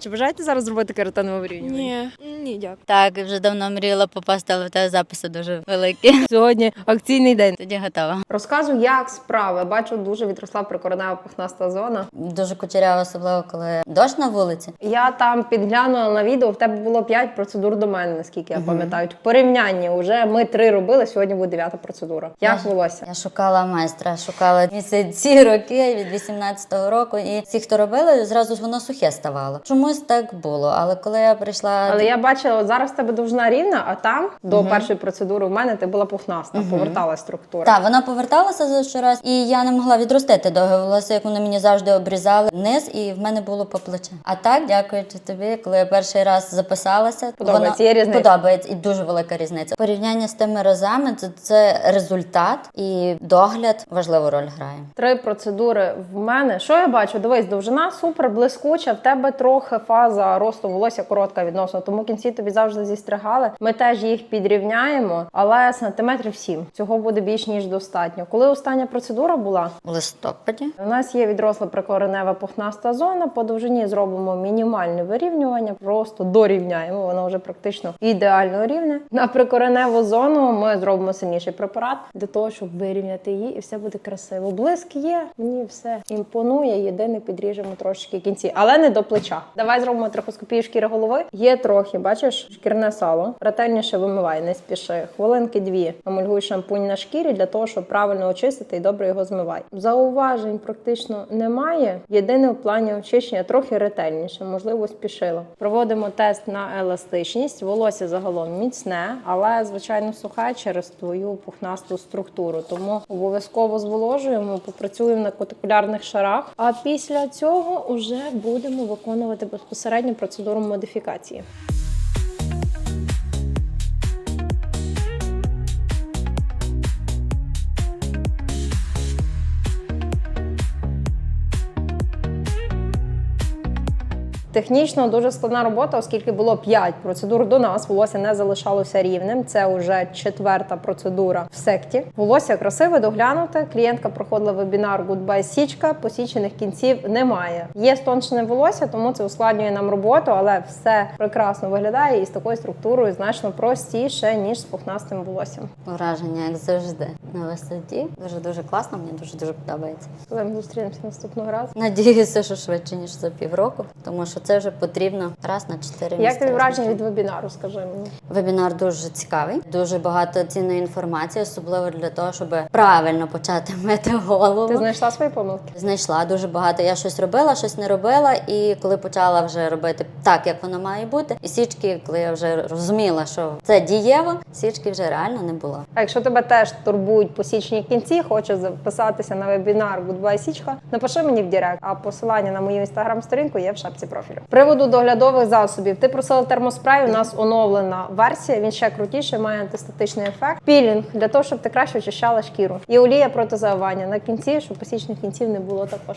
Чи бажаєте зараз зробити кератинове вирівнювання? Ні, ні, дякую. Так, вже давно мріяла попасти, але в тебе записи дуже великі. Сьогодні акційний день. Тоді готова. Розказуй, як справи. Бачу, дуже відросла прикоренева пухнаста зона. Дуже кучерява, особливо коли дощ на вулиці. Я там підглянула на відео. В тебе було 5 процедур до мене, наскільки я пам'ятаю. В порівнянні вже ми три робили. Сьогодні буде дев'ята процедура. Як волосся? Я шукала майстра, шукала місяці, роки від 18-го року, і всі, хто робили, зразу ж воно сухе ставало. Чомусь так було. Але коли я прийшла Але я бачила, от зараз в тебе довжина рівна, а там до першої процедури в мене ти була пухнаста, поверталась структура. Так, вона поверталася за щораз, і я не могла відростити довге волосся, як вони мені завжди обрізали низ, і в мене було по плече. А так, дякуючи тобі, коли я перший раз записалася, Подобається, є різниця? подобається і дуже велика різниця. Порівняння з тими разами це, це результат і догляд важливу роль грає. Три процедури в мене. Що я бачу? Дивись, довжина супер блискуча. В тебе трохи фаза росту волосся коротка відносно, тому кінці тобі завжди зістригали. Ми теж їх підрівняємо, але сантиметрів 7. Цього буде більш ніж достатньо. Коли остання процедура була, У листопаді у нас є відросла прикоренева пухнаста зона. По довжині зробимо мінімальне вирівнювання, просто дорівняємо. Воно вже практично ідеально рівне. На прикореневу зону ми зробимо сильніший препарат для того, щоб вирівняти її, і все буде красиво. Блиск є, мені все імпонує. Єдине підріжемо трошки кінці, але не до плеча. Давай зробимо трихоскопію шкіри голови. Є трохи, бачиш, шкірне сало. Ретельніше вимивай, не спіши. Хвилинки дві. Намульгуй шампунь на шкірі для того, щоб правильно очистити і добре його змивай. Зауважень практично немає. Єдине в плані очищення трохи ретельніше, можливо, спішила. Проводимо тест на еластичність. Волосся загалом міцне, але звичайно сухе через твою пухнасту структуру. Тому обов'язково зволожуємо, попрацюємо на кутикулярних шарах. А після цього вже будемо виконувати безпосередньо процедуру модифікації. Технічно дуже складна робота, оскільки було 5 процедур до нас. Волосся не залишалося рівним. Це вже четверта процедура в секті. Волосся красиве, доглянуте. Клієнтка проходила вебінар Goodbye Січка. Посічених кінців немає. Є стончене волосся, тому це ускладнює нам роботу, але все прекрасно виглядає і з такою структурою значно простіше ніж з пухнастим волоссям. враження, як завжди, на висоті. Дуже дуже класно, мені дуже дуже подобається. Коли ми зустрінемося наступного разу. Надіюся, що швидше ніж за півроку, тому що це вже потрібно раз на чотири місяці. Як тобі враження від вебінару? Скажи мені. Вебінар дуже цікавий, дуже багато цінної інформації, особливо для того, щоб правильно почати мити голову. Ти знайшла свої помилки? Знайшла дуже багато. Я щось робила, щось не робила. І коли почала вже робити так, як воно має бути, і січки, коли я вже розуміла, що це дієво, січки вже реально не було. А якщо тебе теж турбують посічні кінці, хочеш записатися на вебінар Goodbye Січка, напиши мені в Директ, а посилання на мою інстаграм-сторінку є в шапці профілю. Приводу доглядових засобів. Ти просила термоспрей, у нас оновлена версія. Він ще крутіше, має антистатичний ефект. Пілінг для того, щоб ти краще очищала шкіру. І олія проти заавання на кінці, щоб посічних кінців не було також.